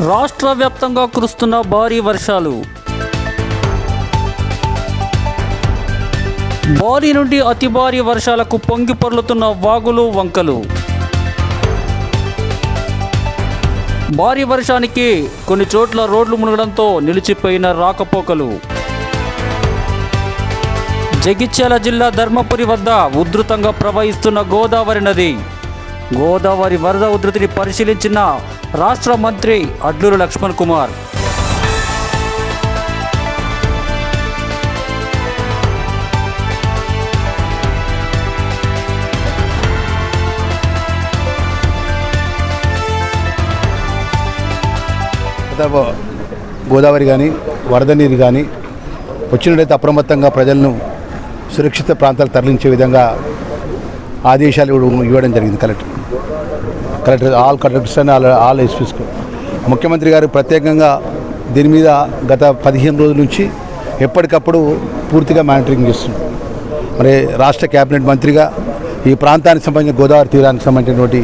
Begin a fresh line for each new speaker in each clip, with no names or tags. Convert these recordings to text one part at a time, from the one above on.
రాష్ట్ర వ్యాప్తంగా కురుస్తున్న భారీ వర్షాలు. భారీ నుండి అతి భారీ వర్షాలకు పొంగి పొర్లుతున్న వాగులు వంకలు. భారీ వర్షానికి కొన్ని చోట్ల రోడ్లు మునగడంతో నిలిచిపోయిన రాకపోకలు. జగిత్యాల జిల్లా ధర్మపురి వద్ద ఉధృతంగా ప్రవహిస్తున్న గోదావరి నది. గోదావరి వరద ఉధృతిని పరిశీలించిన రాష్ట్ర మంత్రి అడ్లూరు లక్ష్మణ్ కుమార్.
గోదావరి కానీ వరద నీరు కానీ వచ్చినట్టయితే అప్రమత్తంగా ప్రజలను సురక్షిత ప్రాంతాలు తరలించే విధంగా ఆదేశాలు ఇవ్వడం- ఇవ్వడం జరిగింది కలెక్టర్. కలెక్టర్ ఆల్ కలెక్టర్స్ అని ఆల్ ఆల్ ఎస్పీస్కు ముఖ్యమంత్రి గారు ప్రత్యేకంగా దీని మీద గత పదిహేను రోజుల నుంచి ఎప్పటికప్పుడు పూర్తిగా మానిటరింగ్ చేస్తున్నాం మరి రాష్ట్ర కేబినెట్ మంత్రిగా ఈ ప్రాంతానికి సంబంధించిన గోదావరి తీరానికి సంబంధించినటువంటి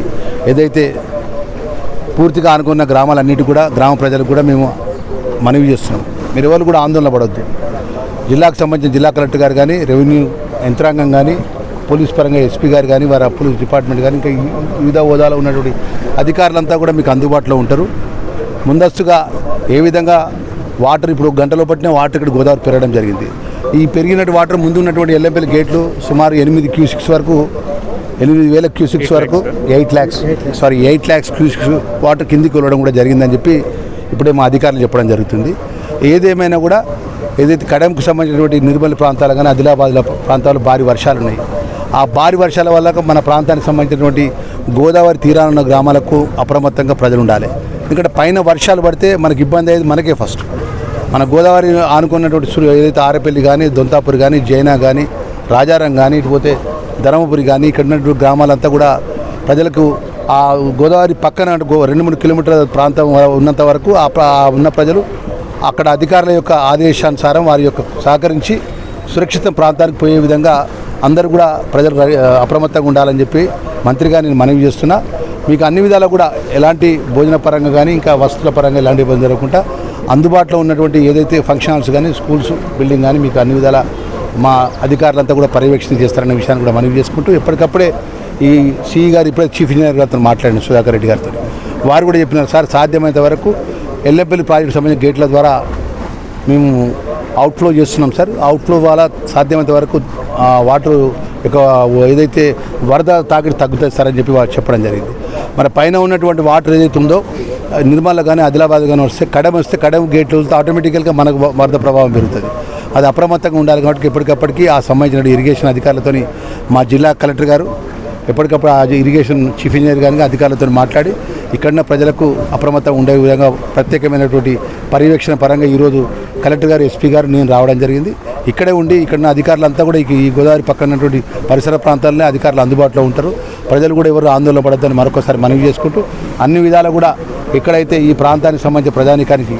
ఏదైతే పూర్తిగా అనుకున్న గ్రామాలన్నిటి కూడా గ్రామ ప్రజలకు కూడా మేము మనవి చేస్తున్నాం. మీరు ఎవరు కూడా ఆందోళన పడవద్దు జిల్లాకు సంబంధించిన జిల్లా కలెక్టర్ గారు కానీ రెవెన్యూ యంత్రాంగం కానీ పోలీస్ పరంగా ఎస్పీ గారు కానీ వారి పోలీస్ డిపార్ట్మెంట్ కానీ ఇంకా వివిధ హోదాలో ఉన్నటువంటి అధికారులంతా కూడా మీకు అందుబాటులో ఉంటారు. ముందస్తుగా ఏ విధంగా వాటర్ ఇప్పుడు గంటలో పట్టిన వాటర్ ఇక్కడ గోదావరి పెరగడం జరిగింది. ఈ పెరిగినటువంటి వాటర్ ముందు ఉన్నటువంటి ఎల్లంపల్లి గేట్లు సుమారు ఎనిమిది క్యూసిక్స్ వరకు ఎనిమిది వేల క్యూసిక్స్ వరకు eight lakhs sorry eight lakhs cusecs water కిందికి వెళ్ళడం కూడా జరిగిందని చెప్పి ఇప్పుడే మా అధికారులు చెప్పడం జరుగుతుంది. ఏదేమైనా కూడా ఏదైతే కడెంకు సంబంధించినటువంటి నిర్మల్ ప్రాంతాలు కానీ ఆదిలాబాద్ ప్రాంతాల్లో భారీ వర్షాలు ఉన్నాయి ఆ భారీ వర్షాల వల్ల మన ప్రాంతానికి సంబంధించినటువంటి గోదావరి తీరానన్న గ్రామాలకు అప్రమత్తంగా ప్రజలు ఉండాలి ఎందుకంటే పైన వర్షాలు పడితే మనకి ఇబ్బంది అయ్యేది మనకే ఫస్ట్. మన గోదావరి ఆనుకున్నటువంటి ఏదైతే ఆరపల్లి కానీ దొంతాపూర్ కానీ జైనా కానీ రాజారం కానీ ఇటు పోతే ధర్మపురి కానీ ఇక్కడ ఉన్నటువంటి గ్రామాలంతా కూడా ప్రజలకు ఆ గోదావరి పక్కన గో- రెండు మూడు కిలోమీటర్ల ప్రాంతం ఉన్నంత వరకు ఆ ఉన్న ప్రజలు అక్కడ అధికారుల యొక్క ఆదేశానుసారం వారి యొక్క సహకరించి సురక్షిత ప్రాంతానికి పోయే విధంగా అందరూ కూడా ప్రజలు అప్రమత్తంగా ఉండాలని చెప్పి మంత్రిగా నేను మనవి చేస్తున్నా. మీకు అన్ని విధాలా కూడా ఎలాంటి భోజన పరంగా కానీ ఇంకా వస్తువుల పరంగా ఎలాంటి ఇబ్బంది జరగకుండా అందుబాటులో ఉన్నటువంటి ఏదైతే ఫంక్షన్ హాల్స్ కానీ స్కూల్స్ బిల్డింగ్ కానీ మీకు అన్ని విధాల మా అధికారులంతా కూడా పర్యవేక్షణ చేస్తారనే విషయాన్ని కూడా మనవి చేసుకుంటూ ఎప్పటికప్పుడే ఈ సిఈ గారు ఇప్పుడే చీఫ్ ఇంజనీర్ గారితో మాట్లాడిన సుధాకర్ రెడ్డి గారితో. వారు కూడా చెప్పినారు సార్ సాధ్యమైనంత వరకు ఎల్లపల్లి ప్రాజెక్టు సంబంధించిన గేట్ల ద్వారా మేము అవుట్ఫ్లో చేస్తున్నాం సార్ అవుట్ఫ్లో వల్ల సాధ్యమైనంత వరకు వాటర్ యొక్క ఏదైతే వరద తాకిడి తగ్గుతుంది సార్ అని చెప్పి వారు చెప్పడం జరిగింది. మరి పైన ఉన్నటువంటి వాటర్ ఏదైతే ఉందో నిర్మల్ కానీ ఆదిలాబాద్ కానీ వస్తే కడమ వస్తే కడమ గేట్లు వస్తే ఆటోమేటికల్గా మనకు వరద ప్రభావం పెరుగుతుంది. అది అప్రమత్తంగా ఉండాలి కాబట్టి ఎప్పటికప్పటికీ ఆ సంబంధించిన ఇరిగేషన్ అధికారులతో మా జిల్లా కలెక్టర్ గారు ఎప్పటికప్పుడు ఆ ఇరిగేషన్ చీఫ్ ఇంజనీర్ గారిని అధికారులతో మాట్లాడి ఇక్కడున్న ప్రజలకు అప్రమత్తంగా ఉండే విధంగా ప్రత్యేకమైనటువంటి పర్యవేక్షణ పరంగా ఈరోజు కలెక్టర్ గారు ఎస్పీ గారు నేను రావడం జరిగింది. ఇక్కడే ఉండి ఇక్కడ అధికారులంతా కూడా ఈ గోదావరి పక్కనటువంటి పరిసర ప్రాంతాలనే అధికారులు అందుబాటులో ఉంటారు. ప్రజలు కూడా ఎవరు ఆందోళన పడద్దని మరొకసారి మనవి చేసుకుంటూ అన్ని విధాలు కూడా ఎక్కడైతే ఈ ప్రాంతానికి సంబంధించిన ప్రజానికానికి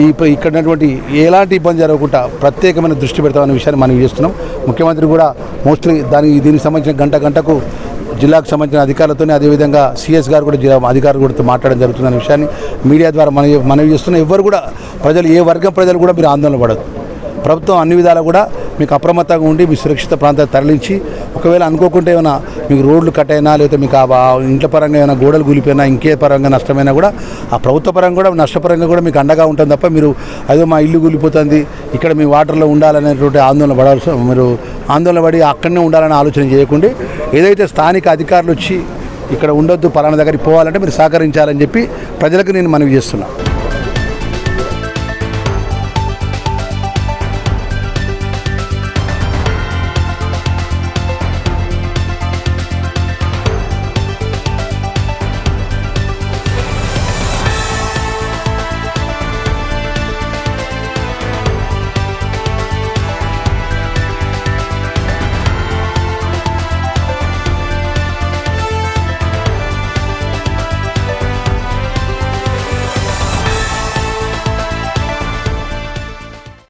ఈ ఇక్కడటువంటి ఎలాంటి ఇబ్బంది జరగకుండా ప్రత్యేకమైన దృష్టి పెడతామనే విషయాన్ని మనం చేస్తున్నాం. ముఖ్యమంత్రి కూడా మోస్ట్లీ దానికి దీనికి సంబంధించిన గంట గంటకు జిల్లాకు సంబంధించిన అధికారులతోనే అదేవిధంగా సిఎస్ గారు కూడా జిల్లా అధికారులు కూడా మాట్లాడడం జరుగుతుందనే విషయాన్ని మీడియా ద్వారా మనవి మనవి చేస్తున్న. ఎవరు కూడా ప్రజలు ఏ వర్గం ప్రజలు కూడా మీరు ఆందోళన పడదు ప్రభుత్వం అన్ని విధాలు కూడా మీకు అప్రమత్తంగా ఉండి మీ సురక్షిత ప్రాంతాలు తరలించి ఒకవేళ అనుకోకుండా ఏమైనా మీకు రోడ్లు కట్ అయినా లేకపోతే మీకు ఆ ఆ ఇంట్ల పరంగా ఏమైనా గోడలు కూలిపోయినా ఇంకే పరంగా నష్టమైనా కూడా ఆ ప్రభుత్వ పరంగా కూడా నష్టపరంగా కూడా మీకు అండగా ఉంటుంది తప్ప మీరు అదో మా ఇల్లు కూలిపోతుంది ఇక్కడ మీ వాటర్లో ఉండాలనేటువంటి ఆందోళన పడాల్సి మీరు ఆందోళన పడి అక్కడనే ఉండాలని ఆలోచన చేయకుండా ఏదైతే స్థానిక అధికారులు వచ్చి ఇక్కడ ఉండొద్దు పలానా దగ్గరికి పోవాలంటే మీరు సహకరించాలని చెప్పి ప్రజలకు నేను మనవి చేస్తున్నాను